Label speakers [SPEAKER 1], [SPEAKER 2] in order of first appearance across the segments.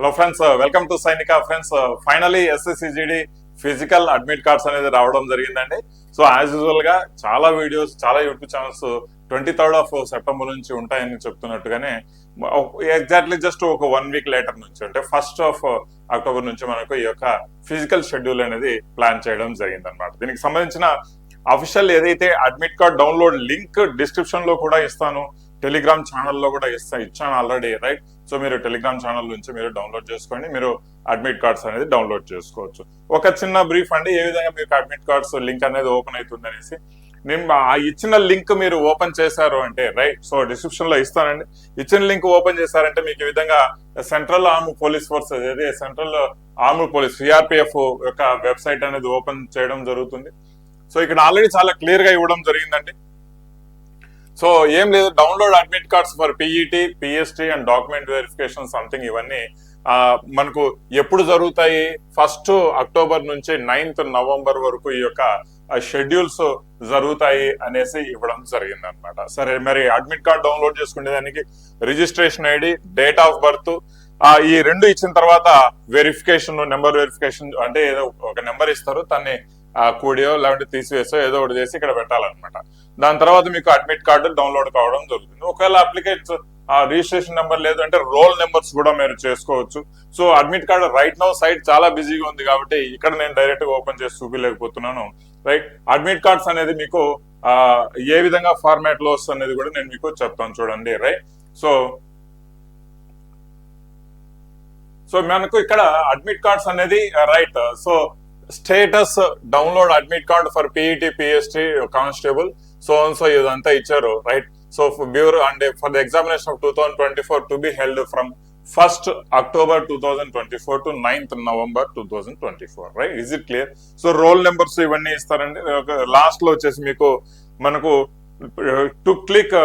[SPEAKER 1] Hello friends welcome to Sainika friends finally SSC GD physical admit cards అనేది రావడం జరిగిందండి. So as యూజువల్గా చాలా వీడియోస్ చాలా YouTube channels twenty third of September నుంచి ఉంటాయని చెప్తున్నట్టుగానే ఎగ్జాక్ట్లీ జస్ట్ ఒక వన్ వీక్ లేటర్ నుంచి అంటే ఫస్ట్ ఆఫ్ అక్టోబర్ నుంచి మనకు ఈ యొక్క ఫిజికల్ షెడ్యూల్ అనేది ప్లాన్ చేయడం జరిగింది అనమాట దీనికి సంబంధించిన అఫీషియల్ ఏదైతే అడ్మిట్ కార్డ్ డౌన్లోడ్ లింక్ డిస్క్రిప్షన్లో కూడా ఇస్తాను. టెలిగ్రామ్ ఛానల్లో కూడా ఇస్తా ఇచ్చాను ఆల్రెడీ రైట్ సో మీరు టెలిగ్రామ్ ఛానల్ నుంచి మీరు డౌన్లోడ్ చేసుకోండి మీరు అడ్మిట్ కార్డ్స్ అనేది డౌన్లోడ్ చేసుకోవచ్చు. ఒక చిన్న బ్రీఫ్ అండి ఏ విధంగా మీకు అడ్మిట్ కార్డ్స్ లింక్ అనేది ఓపెన్ అవుతుంది అనేసి. నేను ఆ ఇచ్చిన లింక్ మీరు ఓపెన్ చేశారు అంటే రైట్ సో డిస్క్రిప్షన్లో ఇస్తానండి. ఇచ్చిన లింక్ ఓపెన్ చేశారంటే మీకు ఈ విధంగా సెంట్రల్ ఆర్మ్ పోలీస్ ఫోర్స్ అనేది సెంట్రల్ ఆర్మ్ పోలీస్ సిఆర్పిఎఫ్ యొక్క వెబ్సైట్ అనేది ఓపెన్ చేయడం జరుగుతుంది. సో ఇక్కడ ఆల్రెడీ చాలా క్లియర్గా ఇవ్వడం జరిగిందండి. సో ఏం లేదు download admit cards for PET PST and document verification something ఇవన్నీ మనకు ఎప్పుడు జరుగుతాయి? ఫస్ట్ అక్టోబర్ నుంచి నైన్త్ నవంబర్ వరకు ఈ యొక్క షెడ్యూల్స్ జరుగుతాయి అనేసి ఇవ్వడం జరిగింది అనమాట సరే మరి అడ్మిట్ కార్డ్ డౌన్లోడ్ చేసుకునే దానికి registration ID date of birth ఈ రెండు ఇచ్చిన తర్వాత వెరిఫికేషన్ నెంబర్ వెరిఫికేషన్ అంటే ఏదో ఒక నెంబర్ ఇస్తారు దాన్ని కూడియో లేదంటే తీసివేసో ఏదో ఒకటి చేసి ఇక్కడ పెట్టాలన్నమాట. దాని తర్వాత మీకు అడ్మిట్ కార్డు డౌన్లోడ్ కావడం జరుగుతుంది. ఒకవేళ అప్లికేట్ రిజిస్ట్రేషన్ నెంబర్ లేదు అంటే రోల్ నెంబర్స్ కూడా మీరు చేసుకోవచ్చు. So admit card right no site చాలా బిజీగా ఉంది కాబట్టి ఇక్కడ నేను డైరెక్ట్గా ఓపెన్ చేసి చూపించలేకపోతున్నాను రైట్ అడ్మిట్ కార్డ్స్ అనేది మీకు ఆ, ఏ విధంగా ఫార్మాట్లో వస్తుంది అనేది కూడా నేను మీకు చెప్తాను చూడండి. రైట్ సో సో మనకు ఇక్కడ అడ్మిట్ కార్డ్స్ అనేది right so status download admit card for PET PST constable so and so ఇదంతా ఇచ్చారు right so bureau and for the examination of two thousand twenty four to be held from first October two thousand twenty four to ninth November two thousand twenty four right is it clear so roll numbers ఇవన్నీ ఇస్తారండి. లాస్ట్లో వచ్చేసి మీకు మనకు to click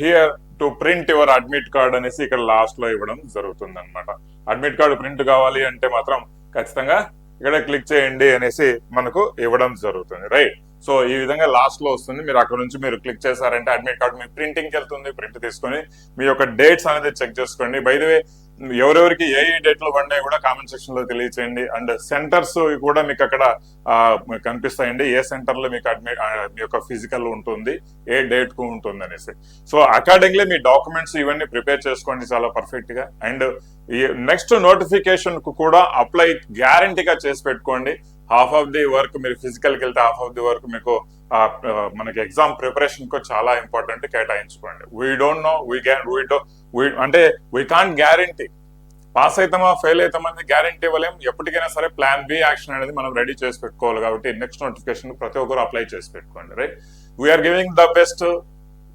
[SPEAKER 1] here to print your admit card అనేసి ఇక్కడ లాస్ట్లో ఇవ్వడం జరుగుతుంది అనమాట అడ్మిట్ కార్డు ప్రింట్ కావాలి అంటే మాత్రం ఖచ్చితంగా ఇక్కడ క్లిక్ చేయండి అనేసి మనకు ఇవ్వడం జరుగుతుంది రైట్ సో ఈ విధంగా లాస్ట్లో వస్తుంది. మీరు అక్కడ నుంచి మీరు క్లిక్ చేశారంటే అడ్మిట్ కార్డు మీ ప్రింటింగ్కి వెళ్తుంది ప్రింట్ తీసుకొని మీ యొక్క డేట్స్ అనేది చెక్ చేసుకోండి. బై ద వే ఎవరెవరికి ఏ ఏ డేట్లు పడినాయి కూడా కామెంట్ సెక్షన్లో తెలియచేయండి. అండ్ సెంటర్స్ కూడా మీకు అక్కడ కనిపిస్తాయండి. ఏ సెంటర్లో మీకు అడ్మిట్ మీ యొక్క ఫిజికల్ ఉంటుంది ఏ డేట్కు ఉంటుంది అనేసి. సో అకార్డింగ్లీ మీ డాక్యుమెంట్స్ ఇవన్నీ ప్రిపేర్ చేసుకోండి చాలా పర్ఫెక్ట్గా. అండ్ నెక్స్ట్ నోటిఫికేషన్కు కూడా అప్లై గ్యారంటీగా చేసి పెట్టుకోండి. హాఫ్ ఆఫ్ ది వర్క్ మీరు ఫిజికల్కి వెళ్తే హాఫ్ ఆఫ్ ది వర్క్ మీకు మనకి ఎగ్జామ్ ప్రిపరేషన్కు చాలా important కేటాయించుకోండి. We don't know we can we do we అంటే వీ కాంట్ గ్యారంటీ పాస్ అవుతామా ఫెయిల్ అవుతామని గ్యారంటీ ఇవ్వలేం. ఎప్పటికైనా సరే ప్లాన్ బి యాక్షన్ అనేది మనం రెడీ చేసి పెట్టుకోవాలి కాబట్టి నెక్స్ట్ నోటిఫికేషన్ ప్రతి ఒక్కరు అప్లై చేసి పెట్టుకోండి right we're giving the best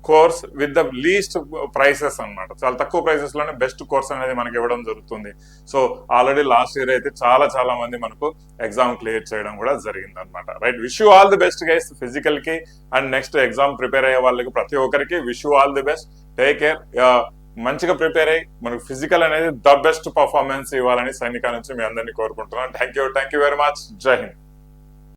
[SPEAKER 1] course with the least prices అన్నమాట. చాలా తక్కువ ప్రైసెస్లోనే బెస్ట్ కోర్స్ అనేది మనకి ఇవ్వడం జరుగుతుంది. సో ఆల్రెడీ లాస్ట్ ఇయర్ అయితే చాలా చాలా మంది మనకు ఎగ్జామ్ క్లియర్ చేయడం కూడా జరిగింది అనమాట right wish you all the best guys ఫిజికల్కి. And next exam prepare అయ్యే వాళ్ళకి ప్రతి ఒక్కరికి wish you all the best. Take care. మంచిగా ప్రిపేర్ అయ్యి మనకు ఫిజికల్ అనేది ద బెస్ట్ పర్ఫార్మెన్స్ ఇవ్వాలని సైనిక నుంచి మీ అందరినీ కోరుకుంటున్నాను. Thank you thank you very much. Jai Hind.